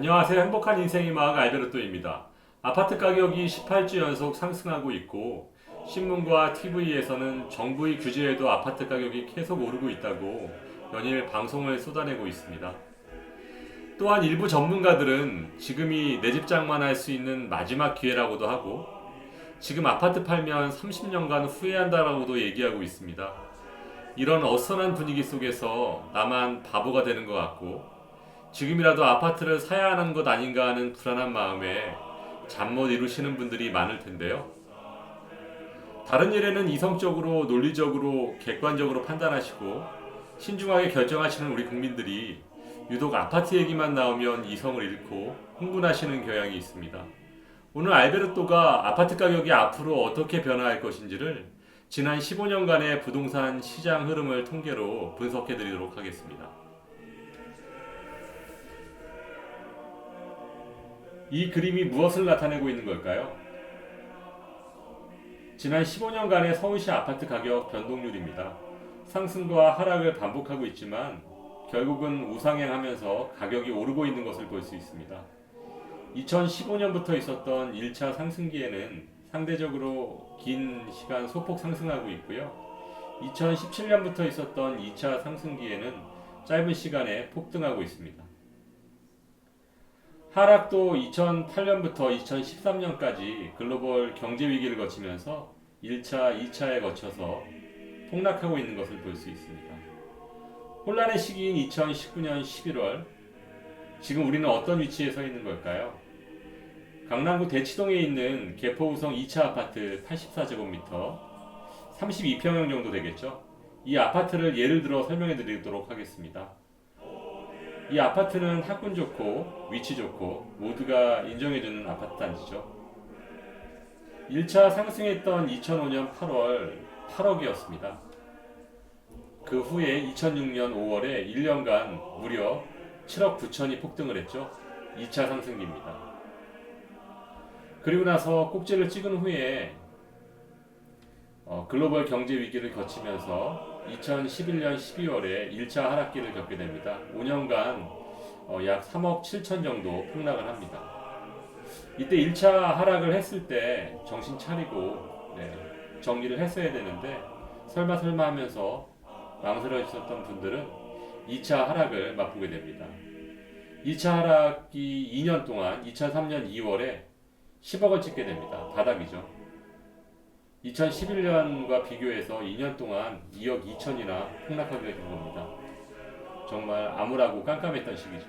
안녕하세요. 행복한 인생의 마을 알베르토입니다. 아파트 가격이 18주 연속 상승하고 있고 신문과 TV에서는 정부의 규제에도 아파트 가격이 계속 오르고 있다고 연일 방송을 쏟아내고 있습니다. 또한 일부 전문가들은 지금이 내 집 장만할 수 있는 마지막 기회라고도 하고 지금 아파트 팔면 30년간 후회한다라고도 얘기하고 있습니다. 이런 어선한 분위기 속에서 나만 바보가 되는 것 같고 지금이라도 아파트를 사야 하는 것 아닌가 하는 불안한 마음에 잠 못 이루시는 분들이 많을 텐데요. 다른 일에는 이성적으로, 논리적으로, 객관적으로 판단하시고 신중하게 결정하시는 우리 국민들이 유독 아파트 얘기만 나오면 이성을 잃고 흥분하시는 경향이 있습니다. 오늘 알베르토가 아파트 가격이 앞으로 어떻게 변화할 것인지를 지난 15년간의 부동산 시장 흐름을 통계로 분석해 드리도록 하겠습니다. 이 그림이 무엇을 나타내고 있는 걸까요? 지난 15년간의 서울시 아파트 가격 변동률입니다. 상승과 하락을 반복하고 있지만 결국은 우상향하면서 가격이 오르고 있는 것을 볼 수 있습니다. 2015년부터 있었던 1차 상승기에는 상대적으로 긴 시간 소폭 상승하고 있고요. 2017년부터 있었던 2차 상승기에는 짧은 시간에 폭등하고 있습니다. 하락도 2008년부터 2013년까지 글로벌 경제 위기를 거치면서 1차, 2차에 거쳐서 폭락하고 있는 것을 볼 수 있습니다. 혼란의 시기인 2019년 11월, 지금 우리는 어떤 위치에 서 있는 걸까요? 강남구 대치동에 있는 개포우성 2차 아파트 84제곱미터, 32평형 정도 되겠죠? 이 아파트를 예를 들어 설명해 드리도록 하겠습니다. 이 아파트는 학군 좋고 위치 좋고 모두가 인정해주는 아파트 단지죠. 1차 상승했던 2005년 8월 8억이었습니다. 그 후에 2006년 5월에 1년간 무려 7억 9천이 폭등을 했죠. 2차 상승기입니다. 그리고 나서 꼭지를 찍은 후에 어, 글로벌 경제 위기를 거치면서 2011년 12월에 1차 하락기를 겪게 됩니다. 5년간 어, 약 3억 7천 정도 폭락을 합니다. 이때 1차 하락을 했을 때 정신 차리고 네, 정리를 했어야 되는데 설마 설마 하면서 망설여 있었던 분들은 2차 하락을 맛보게 됩니다. 2차 하락이 2년 동안 2003년 2월에 10억을 찍게 됩니다. 바닥이죠. 2011년과 비교해서 2년 동안 2억 2천이나 폭락하게 된 겁니다. 정말 암울하고 깜깜했던 시기죠.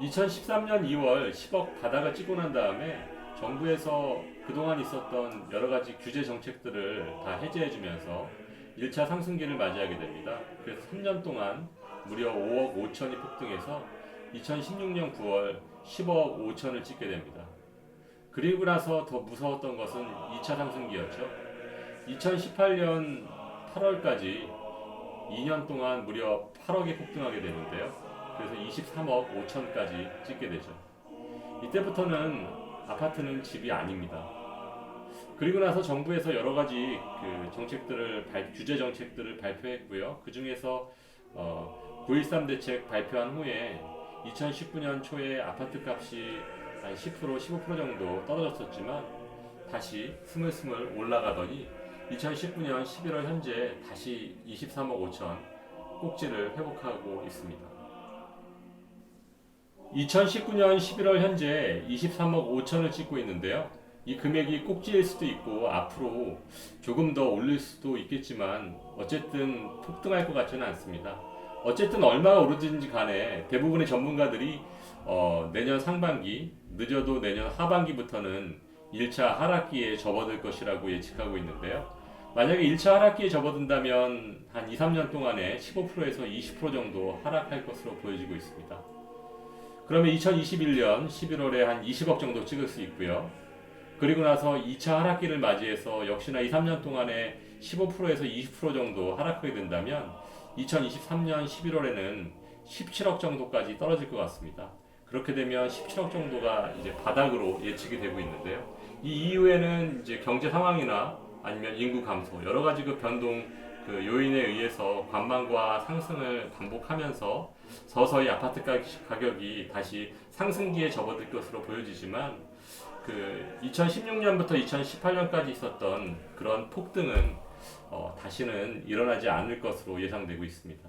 2013년 2월 10억 바닥을 찍고 난 다음에 정부에서 그동안 있었던 여러 가지 규제 정책들을 다 해제해주면서 1차 상승기를 맞이하게 됩니다. 그래서 3년 동안 무려 5억 5천이 폭등해서 2016년 9월 10억 5천을 찍게 됩니다. 그리고 나서 더 무서웠던 것은 2차 상승기였죠. 2018년 8월까지 2년 동안 무려 8억이 폭등하게 되는데요. 그래서 23억 5천까지 찍게 되죠. 이때부터는 아파트는 집이 아닙니다. 그리고 나서 정부에서 여러 가지 그 정책들을 발, 규제 정책들을 발표했고요. 그 중에서 어, 9.13 대책 발표한 후에 2019년 초에 아파트 값이 한 10% 15% 정도 떨어졌었지만 다시 스물스물 올라가더니 2019년 11월 현재 다시 23억 5천 꼭지를 회복하고 있습니다. 2019년 11월 현재 23억 5천을 찍고 있는데요. 이 금액이 꼭지일 수도 있고 앞으로 조금 더 올릴 수도 있겠지만 어쨌든 폭등할 것 같지는 않습니다. 어쨌든 얼마가 오르든지 간에 대부분의 전문가들이 어, 내년 상반기 늦어도 내년 하반기부터는 1차 하락기에 접어들 것이라고 예측하고 있는데요. 만약에 1차 하락기에 접어든다면 한 2, 3년 동안에 15%에서 20% 정도 하락할 것으로 보여지고 있습니다. 그러면 2021년 11월에 한 20억 정도 찍을 수 있고요. 그리고 나서 2차 하락기를 맞이해서 역시나 2, 3년 동안에 15%에서 20% 정도 하락하게 된다면 2023년 11월에는 17억 정도까지 떨어질 것 같습니다. 그렇게 되면 17억 정도가 이제 바닥으로 예측이 되고 있는데요. 이 이후에는 이제 경제 상황이나 아니면 인구 감소 여러 가지 그 변동 그 요인에 의해서 관망과 상승을 반복하면서 서서히 아파트 가- 가격이 다시 상승기에 접어들 것으로 보여지지만 그 2016년부터 2018년까지 있었던 그런 폭등은 어, 다시는 일어나지 않을 것으로 예상되고 있습니다.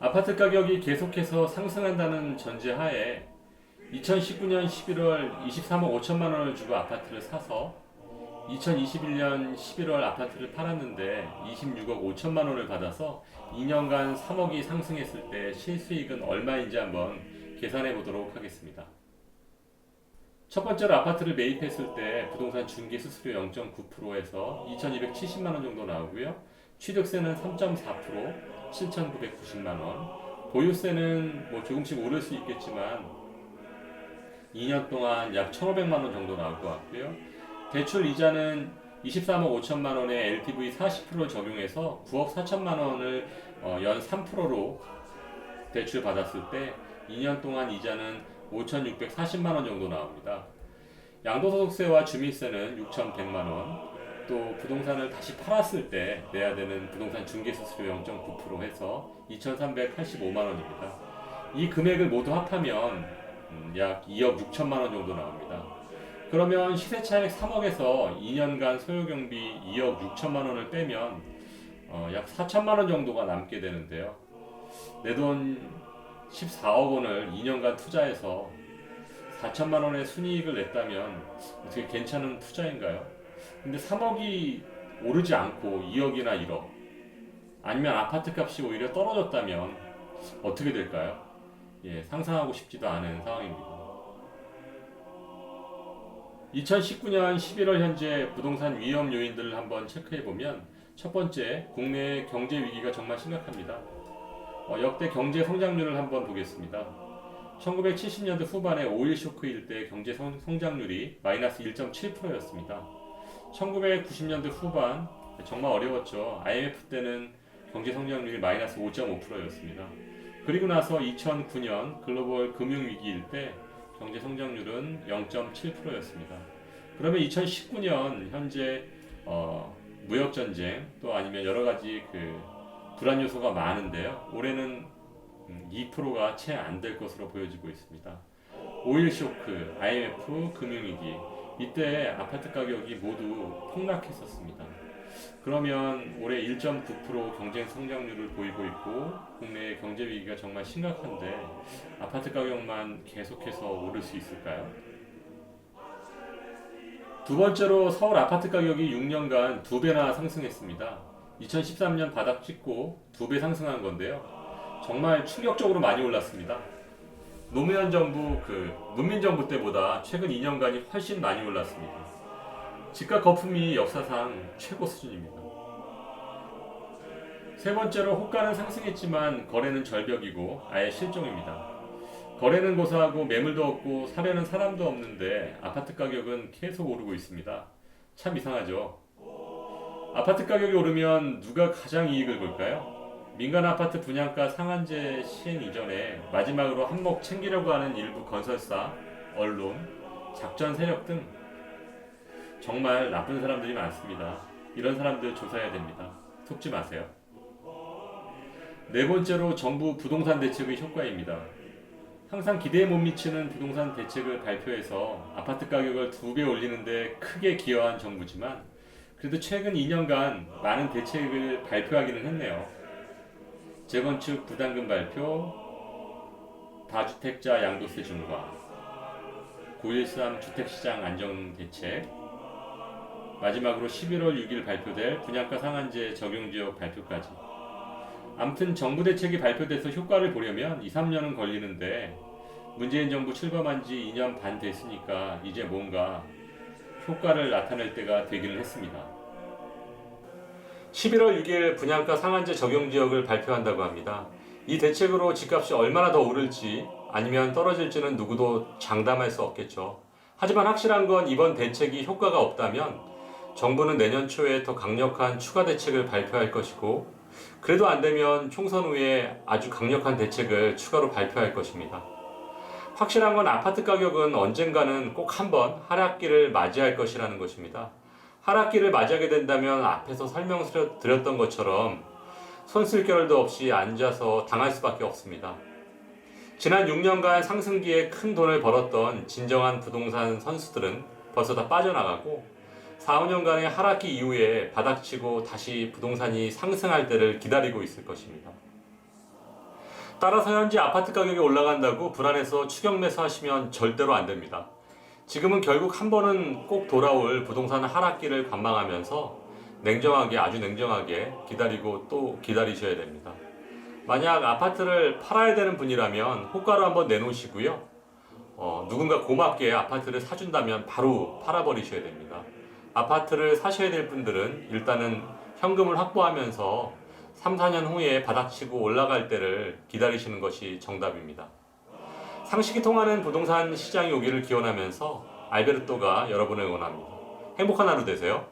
아파트 가격이 계속해서 상승한다는 전제하에 2019년 11월 23억 5천만 원을 주고 아파트를 사서 2021년 11월 아파트를 팔았는데 26억 5천만 원을 받아서 2년간 3억이 상승했을 때 실수익은 얼마인지 한번 계산해 보도록 하겠습니다. 첫 번째로 아파트를 매입했을 때 부동산 중개 수수료 0.9%에서 2,270만 원 정도 나오고요. 취득세는 3.4%, 7,990만 원. 보유세는 뭐 조금씩 오를 수 있겠지만 2년 동안 약 1,500만 원 정도 나올 것 같고요. 대출 이자는 23억 5천만 원에 LTV 40% 적용해서 9억 4천만 원을 어, 연 3%로 대출 받았을 때 2년 동안 이자는 5,640만 원 정도 나옵니다. 양도소득세와 주민세는 6,100만 원, 또 부동산을 다시 팔았을 때 내야 되는 부동산 중개수수료 0.9% 해서 2,385만 원입니다. 이 금액을 모두 합하면 음, 약 2억 6천만 원 정도 나옵니다. 그러면 시세 차익 3억에서 2년간 소요 경비 2억 6천만 원을 빼면 어, 약 4천만 원 정도가 남게 되는데요. 내 돈 14억 원을 2년간 투자해서 4천만 원의 순이익을 냈다면 어떻게 괜찮은 투자인가요? 근데 3억이 오르지 않고 2억이나 1억 아니면 아파트 값이 오히려 떨어졌다면 어떻게 될까요? 예, 상상하고 싶지도 않은 상황입니다. 2019년 11월 현재 부동산 위험 요인들을 한번 체크해 보면 첫 번째 국내 경제 위기가 정말 심각합니다. 어, 역대 경제 성장률을 한번 보겠습니다. 1970년대 후반에 오일 쇼크일 때 경제 성, 성장률이 마이너스 1.7%였습니다. 1990년대 후반 정말 어려웠죠. IMF 때는 경제 성장률이 마이너스 5.5%였습니다. 그리고 나서 2009년 글로벌 금융 위기일 때 경제 성장률은 0.7%였습니다. 그러면 2019년 현재 어, 무역 전쟁 또 아니면 여러 가지 그 불안 요소가 많은데요. 올해는 2%가 채 안 될 것으로 보여지고 있습니다. 오일 쇼크, IMF 금융위기 이때 아파트 가격이 모두 폭락했었습니다. 그러면 올해 1.9% 경쟁 성장률을 보이고 있고 국내 경제 위기가 정말 심각한데 아파트 가격만 계속해서 오를 수 있을까요? 두 번째로 서울 아파트 가격이 6년간 두 배나 상승했습니다. 2013년 바닥 찍고 두 배 상승한 건데요. 정말 충격적으로 많이 올랐습니다. 노무현 정부 그 문민 정부 때보다 최근 2년간이 훨씬 많이 올랐습니다. 집값 거품이 역사상 최고 수준입니다. 세 번째로 호가는 상승했지만 거래는 절벽이고 아예 실종입니다. 거래는 고사하고 매물도 없고 사려는 사람도 없는데 아파트 가격은 계속 오르고 있습니다. 참 이상하죠. 아파트 가격이 오르면 누가 가장 이익을 볼까요? 민간 아파트 분양가 상한제 시행 이전에 마지막으로 한몫 챙기려고 하는 일부 건설사, 언론, 작전 세력 등 정말 나쁜 사람들이 많습니다. 이런 사람들 조사해야 됩니다. 속지 마세요. 네 번째로 정부 부동산 대책의 효과입니다. 항상 기대에 못 미치는 부동산 대책을 발표해서 아파트 가격을 두 배 올리는데 크게 기여한 정부지만 그래도 최근 2년간 많은 대책을 발표하기는 했네요. 재건축 부담금 발표, 다주택자 양도세 중과, 9.13 주택시장 안정 대책, 마지막으로 11월 6일 발표될 분양가 상한제 적용 지역 발표까지. 아무튼 정부 대책이 발표돼서 효과를 보려면 2, 3년은 걸리는데 문재인 정부 출범한 지 2년 반 됐으니까 이제 뭔가 효과를 나타낼 때가 되기는 했습니다. 11월 6일 분양가 상한제 적용 지역을 발표한다고 합니다. 이 대책으로 집값이 얼마나 더 오를지 아니면 떨어질지는 누구도 장담할 수 없겠죠. 하지만 확실한 건 이번 대책이 효과가 없다면 정부는 내년 초에 더 강력한 추가 대책을 발표할 것이고 그래도 안 되면 총선 후에 아주 강력한 대책을 추가로 발표할 것입니다. 확실한 건 아파트 가격은 언젠가는 꼭 한번 하락기를 맞이할 것이라는 것입니다. 하락기를 맞이하게 된다면 앞에서 설명드렸던 것처럼 손쓸 겨를도 없이 앉아서 당할 수밖에 없습니다. 지난 6년간 상승기에 큰 돈을 벌었던 진정한 부동산 선수들은 벌써 다 빠져나가고 4, 5년간의 하락기 이후에 바닥치고 다시 부동산이 상승할 때를 기다리고 있을 것입니다. 따라서 현재 아파트 가격이 올라간다고 불안해서 추격 매수하시면 절대로 안 됩니다. 지금은 결국 한 번은 꼭 돌아올 부동산 하락기를 관망하면서 냉정하게 아주 냉정하게 기다리고 또 기다리셔야 됩니다. 만약 아파트를 팔아야 되는 분이라면 호가로 한번 내놓으시고요. 어, 누군가 고맙게 아파트를 사준다면 바로 팔아버리셔야 됩니다. 아파트를 사셔야 될 분들은 일단은 현금을 확보하면서 3, 4년 후에 바닥치고 올라갈 때를 기다리시는 것이 정답입니다. 상식이 통하는 부동산 시장이 오기를 기원하면서 알베르토가 여러분을 응원합니다. 행복한 하루 되세요.